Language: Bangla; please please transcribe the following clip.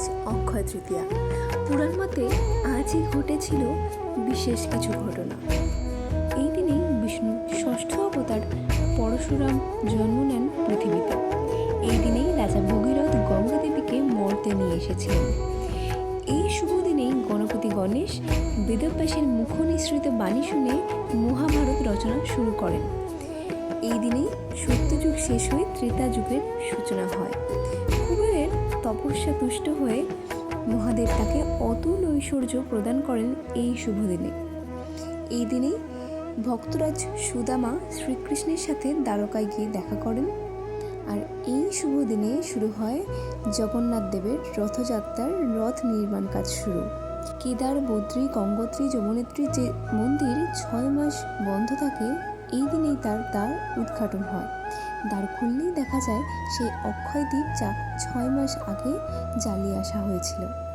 আজ অক্ষয় তৃতীয়া। পুরাণ মতে আজই ঘটেছিল বিশেষ কিছু ঘটনা। এই দিনেই বিষ্ণু ষষ্ঠ অবতার পরশুরাম জন্ম নেন পৃথিবীতে। এই দিনেই রাজা ভগীরথ গঙ্গা দেবীকে মর্তে নিয়ে এসেছিলেন। এই শুভ দিনেই গণপতি গণেশ বেদব্যাসের মুখ নিঃসৃত বাণী শুনে মহাভারত রচনা শুরু করেন। এই দিনেই সত্যযুগ শেষ হয়ে ত্রেতা যুগের সূচনা হয়। তপস্যা তুষ্ট হয়ে মহাদেব তাকে অতুল ঐশ্বর্য প্রদান করেন এই শুভ দিনে। এই দিনেই ভক্তরাজ সুদামা শ্রীকৃষ্ণের সাথে দ্বারকায় গিয়ে দেখা করেন। আর এই শুভ দিনে শুরু হয় জগন্নাথ দেবের রথযাত্রার রথ নির্মাণ কাজ শুরু। কেদার, বদ্রী, গঙ্গোত্রী, যমুনেত্রী যে মন্দির ছয় মাস বন্ধ থাকে, এই দিনেই তার দ্বার উদ্ঘাটন হয়। দ্বার খুললেই দেখা যায় সেই অক্ষয় দ্বীপ যা ছয় মাস আগে জ্বালিয়ে আসা হয়েছিল।